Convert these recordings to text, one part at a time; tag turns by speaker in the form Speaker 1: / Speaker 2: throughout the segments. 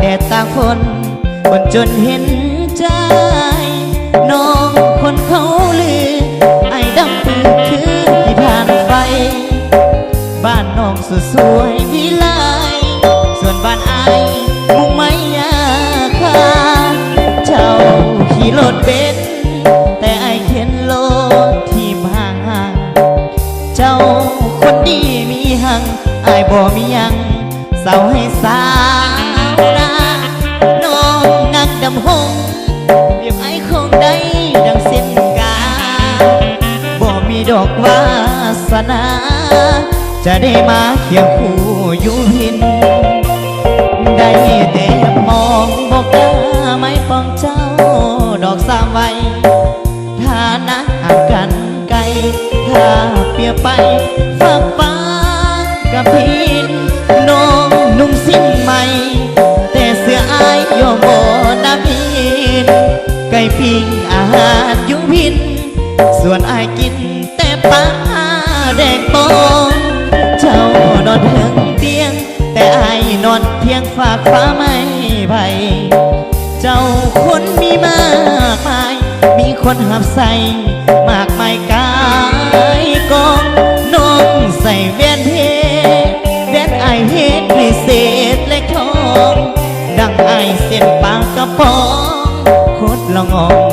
Speaker 1: แดดตากฝนคนจนเห็นใจ น้องคนเขาลือ ไอ้ดำปืนคือที่ทานไฟบ้านน้องสวยสวยวิไลส่วนบ้านไอ้ายมุ่งไม่ยาคาเจ้าขี่รถเบนแต่ไอ้ายเข็นรถที่ห่างห่างเจ้าคนดีมีหังไอ้ายบ่มียังเศร้าให้สา จะได้มาเคียงคู่อยู่หินากฟ้าไม่ไผ่เจ้าคนมีมากมาย มีคนหับใส่มากมายกายกองน้องใส่แว่นเพชรแว่นอเฮ็ดพิเศษและทอง ดังไอเส้นปากกระป๋องโคตรละงอง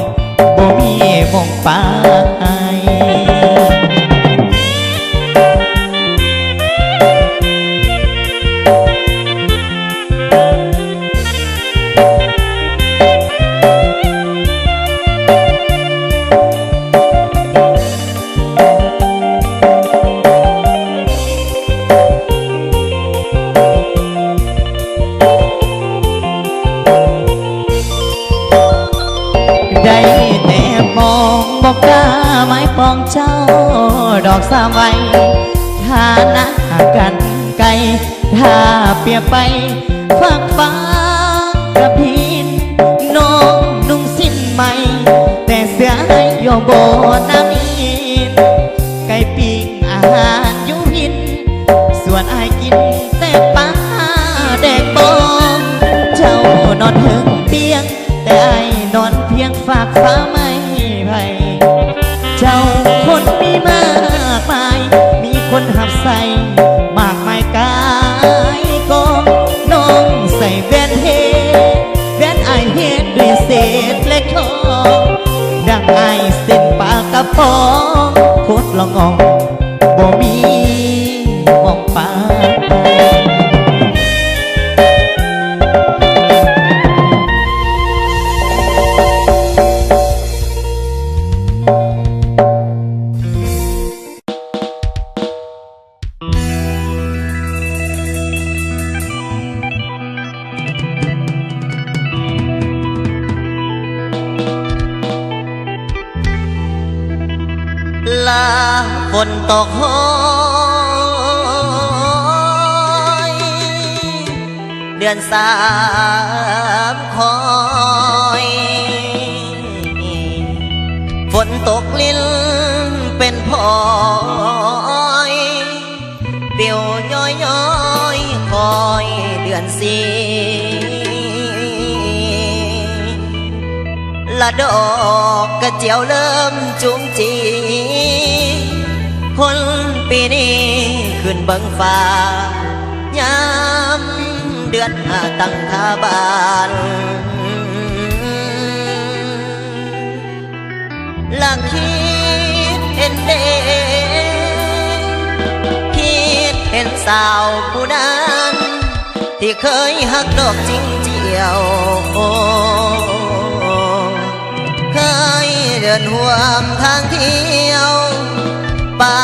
Speaker 1: ไม้ปองเจ้า ดอกสาไว้ฐานะห่างกันไกล ถ้าเปียไปฝากฟ้ากระพินน้องนุ่งสิ้นใหม่ แต่เสื้อให้โยโบนามีนไก่ปิ้งอาหารยุพิน ส่วนไอกินแต่ปลาแดงบองเจ้านอนถึงเตียง แต่ไอนอนเพียงฝากฟ้า เศษเล็กทองดังไอเส้นปากกระป๋องโคตรละงอง
Speaker 2: เดือนสามคอยฝนตกลิ้นเป็นพลอยเปียวย้อยย้อยคอยเดือนสี่ละดอกกระเจียวเริ่มจุงจี คนปีนี้ขึ้นเบิงฟ้ายามเดือนหาตั้งทาบานลักคิดเห็นเดคิดเห็นสาวผู้นั้นที่เคยหักดอกจริงเจียว เคยเดินห่วมทางเที่ยวป่า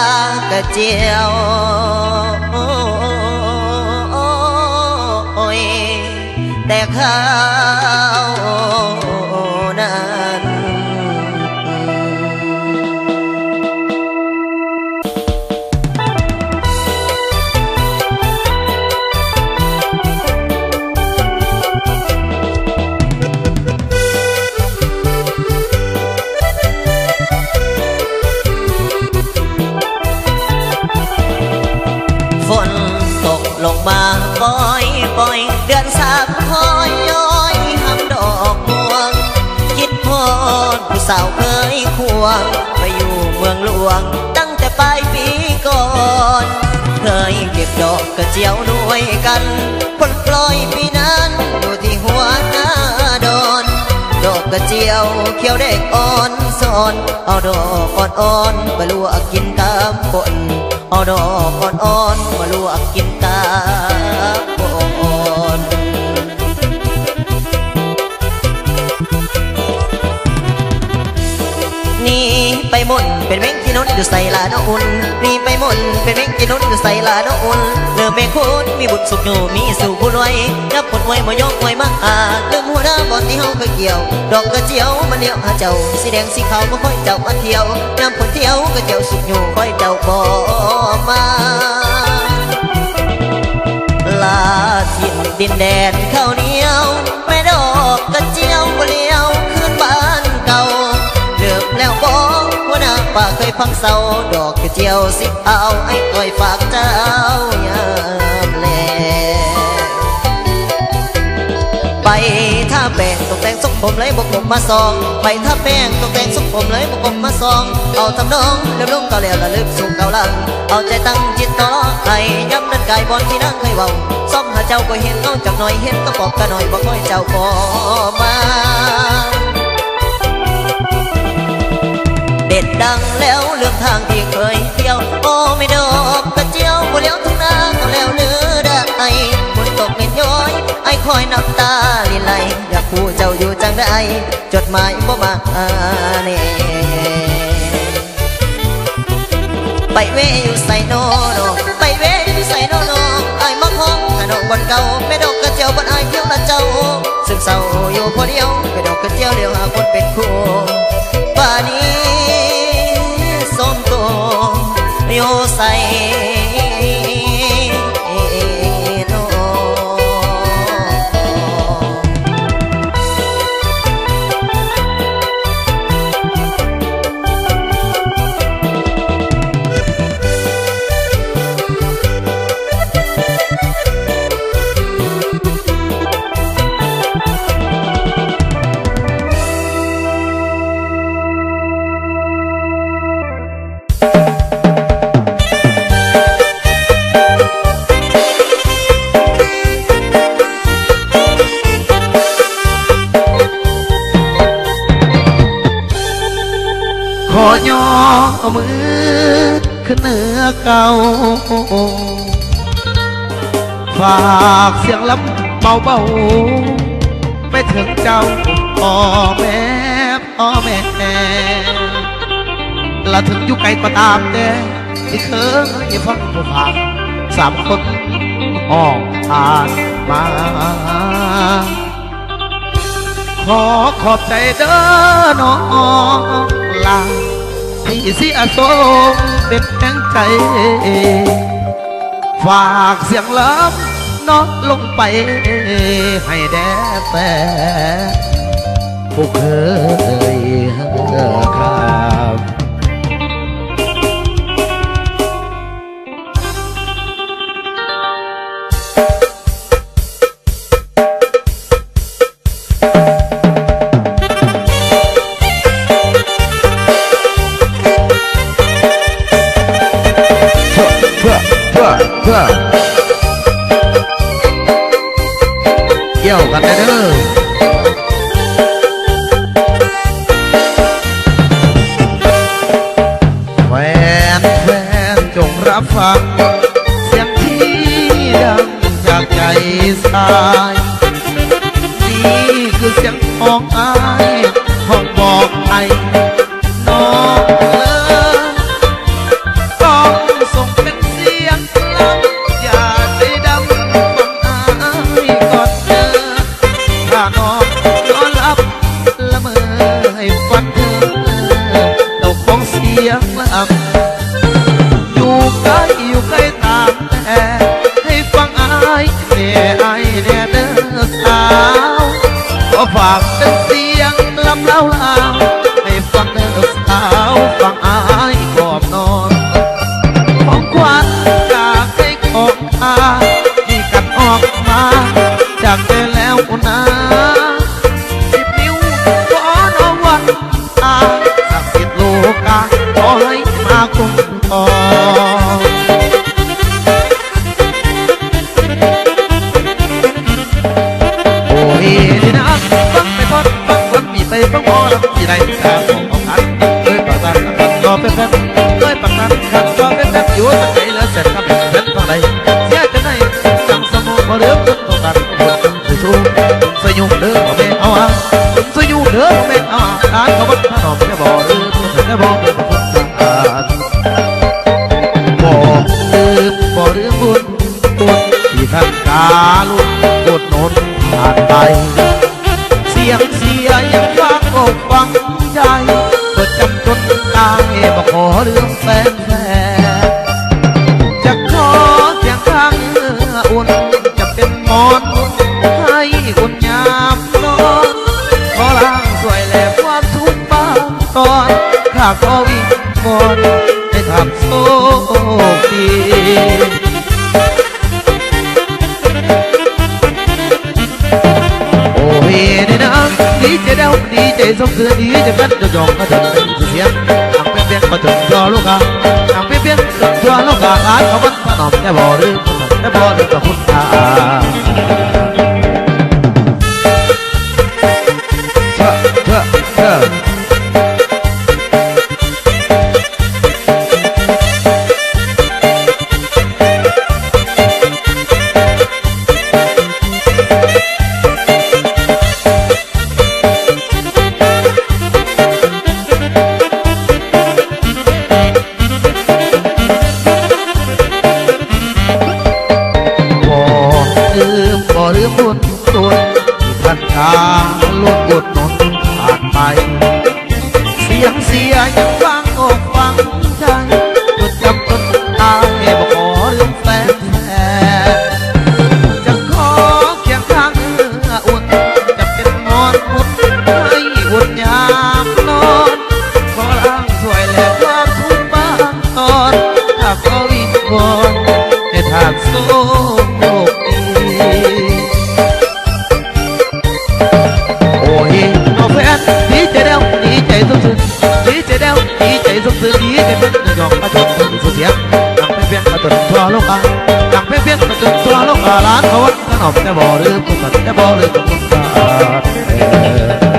Speaker 2: กระเจียว แต่เขาาวเคยควงไปอยู่เมืองหลวง ตั้งแต่ปลายปีก่อน เคยเก็บดอกกระเจียวด้วยกันผลปล่อยปีนั้นอยู่ที่หัวหน้าดอน ดอกกระเจียวเขียวเด็กอ่อนสอน เอาดอกอ่อนๆมาลวกกินตามฝนเอาดอกอ่อนๆมาลวกกินตาม นเม้งที่นอยู่ใส่ลาดอกอุ่นนี่ไปมุนเป็นเม้งที่นุนอยู่ใส่ลาดอกอุ่นเลือเมฆคุณมีบุตรสุขอยู่มีสู่ผู้รวยนับผลไว้มายกไว้มากอาลืมหัวหน้าบอนที่เฮาเคยเกี่ยว ดอกกระเจียวมันเดียวหาเจ้าสีแดงสีขาวมาค่อยเจ้ามาเที่ยวน้ำผลเที่ยวกระเจียวสุกอยู่ค่อยเจ้าบ่มาลาถิ่นดินแดนข้าวเหนียว หัวหน้าป่าเคยฟังเศร้าดอกกระเจียวสิเอาไอ้ก้อยฝากเจ้ายามแลไปท่าแป้งตกแต่งสุกผมเลยบกบกมาซอง ไปท่าแป้งตกแต่งสุกผมเลยบกบกมาซอง เอาทำนองเรียบลงก่าแล้วระลึกสู่เก่าลัง เอาใจตั้งจิตต่อไห้ย้ำนั่นกายบอลที่นั่งเคยเบาซ่อมหาเจ้าก็เห็นน้องจากหน่อยเห็นก็บอกกันหน่อยบอกค่อยเจ้าก็มา ด็ดดังแล้วเรื่องทางที่เคยเที่ยว โอ้ไม่ดอกกระเจียวบ่เลี้ยวทุ่งนาก็แล้วเนื้อได้ไอฝนตกเม็ดย้อย ไอ้คอยน้ำตาลิไหลอยากคู่เจ้าอยู่จังได้จดหมายบ่มาเน่ไปเวอยู่ใส่โนโนไปเวอยู่ใส่โนโนไอ้ายมักห้องขนมบนเก่าแม่ดอกกระเจียวบนไอ้เที่ยวละเจ้าซึ่งเศร้าอยู่พอเดียวแม่ดอกกระเจียวเดียวหาคนเป็นคู่ป่านนี้ สมตัวอยู่ใส่
Speaker 3: เก่า ฝากเสียงลำเบาๆไปถึงเจ้าพ่อแม่พ่อแม่ละถึงอยู่ไกลก็ตามแต่ที่เคยฟังผู้ฟังสามคนออกผ่านมา ขอขอบใจเด้อน้องลา ที่เสียสมเป็นแห่งใจ ฝากเสียงลำน้องลงไปให้แด่แต่ผู้เคยครั เพื่อเกี่ยวกันเด้อแฟนแฟนจงรับฟัง เสียงที่ดังจากใจสาย นี่คือเสียงของอาย เล่า นรอเคยประกันขันรอเป็นแฟนอยู่ตั้งใจแล้วเสร็จครับเป็นฟังใดเสียจะไหนจังสมองบ่เรื่องต้นต้องการคนคือสู้สยุงเด้อบ่แม่นเอาอะสยุงเด้อบ่แม่นเอาอะทานเขาบ่ถนอมแค่บ่หรือแค่บ่เป็นคนสะอาดบ่ลืมบ่ลืมบุญบุญที่ท่านกาลุกกดนนผ่านไป แฟนแท้จะขอเสียงข้างเนื้ออุ่นจะเป็นหมอนให้อุ่นยามนอนขอล้างสวยแลความทุกข์บางตอนข้าขอวิ่งก่อนให้ทำโชคดีดีจะดีใจเดาดีใจสมเสือดีใจกันจะยองก็จะเป็นเสียง ก็ถึงจอลูกอะอังเปี้ยงเปียงถึงจอลูกอะร้านเขาบันถนอมได้บ่หรือได้บ่หรือกับคุณตาเธอเธอเธอางโชคดีโอ้ยน้องแฟนดีใจเด้วดีใจสุดสุดดีใจเด้วดีใจสุดสุดดีใจเป็นยองมาจนถึงสุดเสียงนังเพี้ยงมาจนทั่วลกอะนังเพี้ยงมาจนทั่วลกอะร้านเขาวัดขนมแต่บ่ลืมกุศลแต่บ่ลืมกุศลเ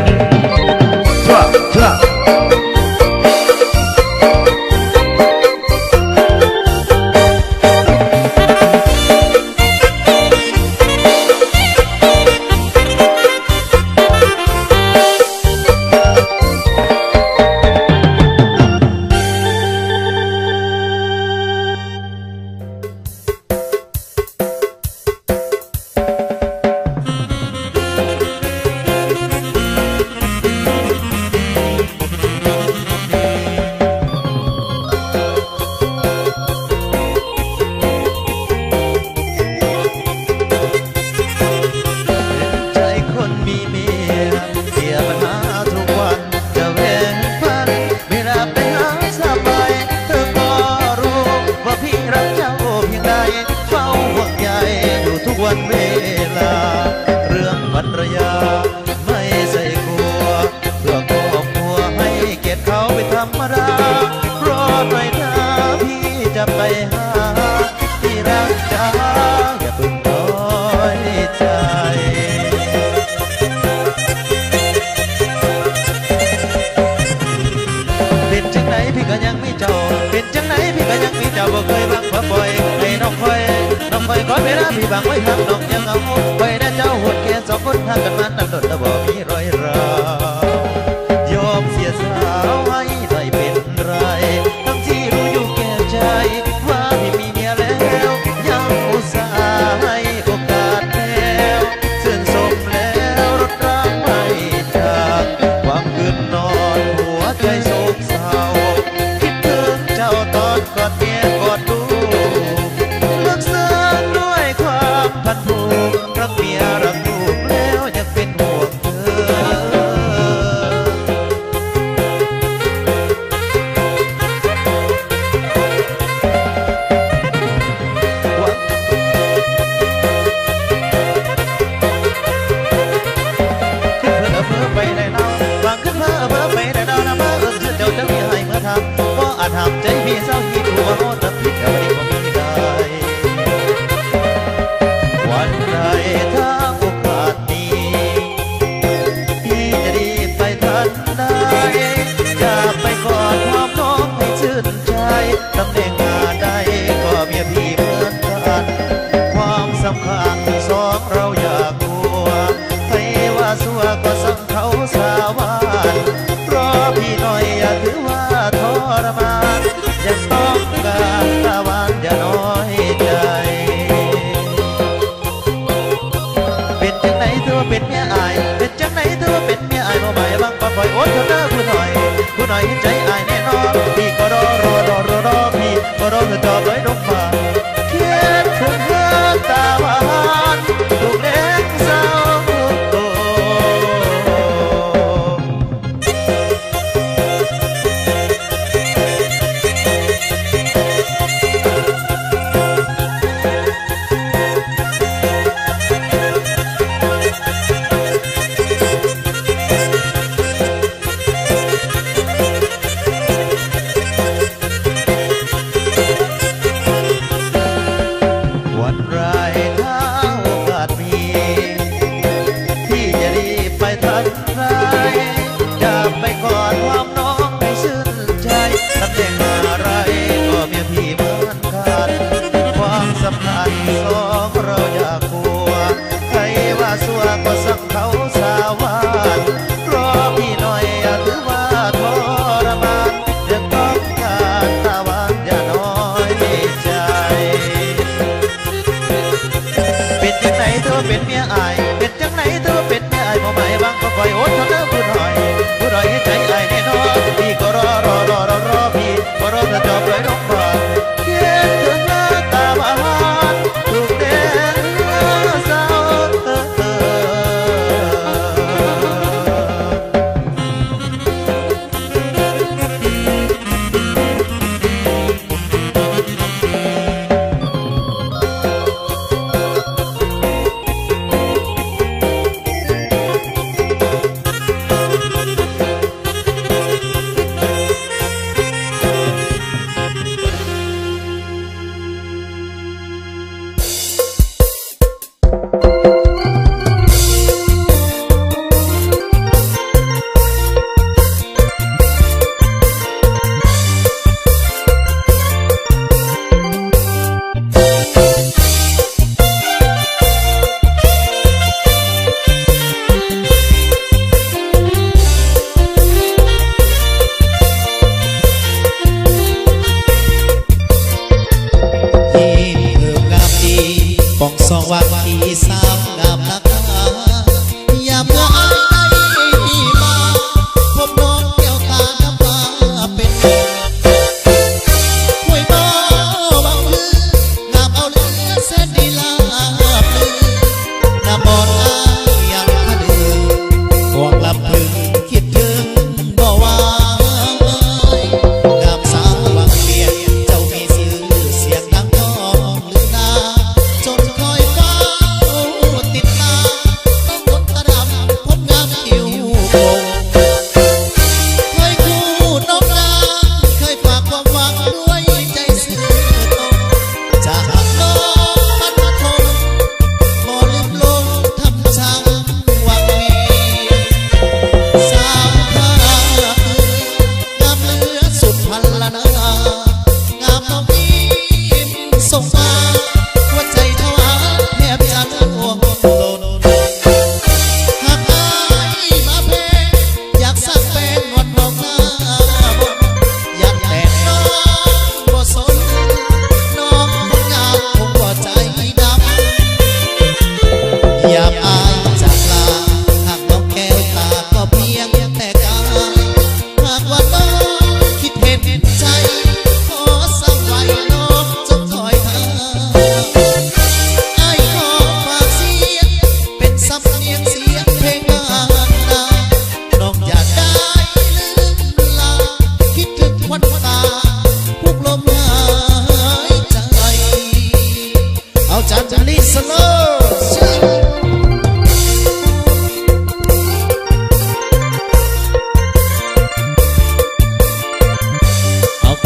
Speaker 3: ค
Speaker 2: อยเวลาพี่บังไว้ทำน้องยังเอ พี่ก็รอรอรอรอรอพี่ก็รอจะจ
Speaker 4: อบไว้นกมาเขียนถึงเธอตาหวานลูกเล็กสาว ไปก่อนความน้องให้ชื่นใจตำแต่ job right on by. Get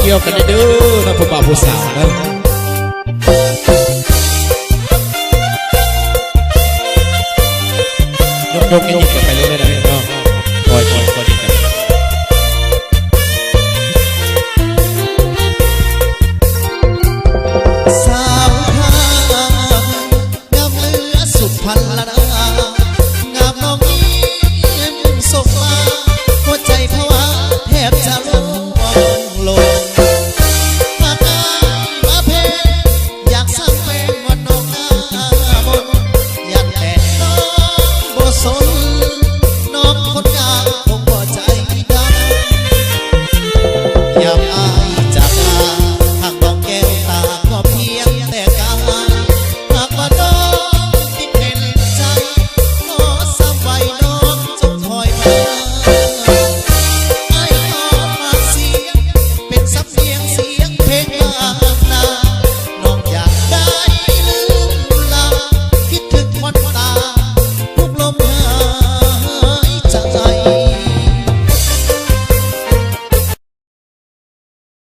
Speaker 4: กี่ย
Speaker 5: วกันเด้อนะผู้ป่าวผู้สาวนะยกยก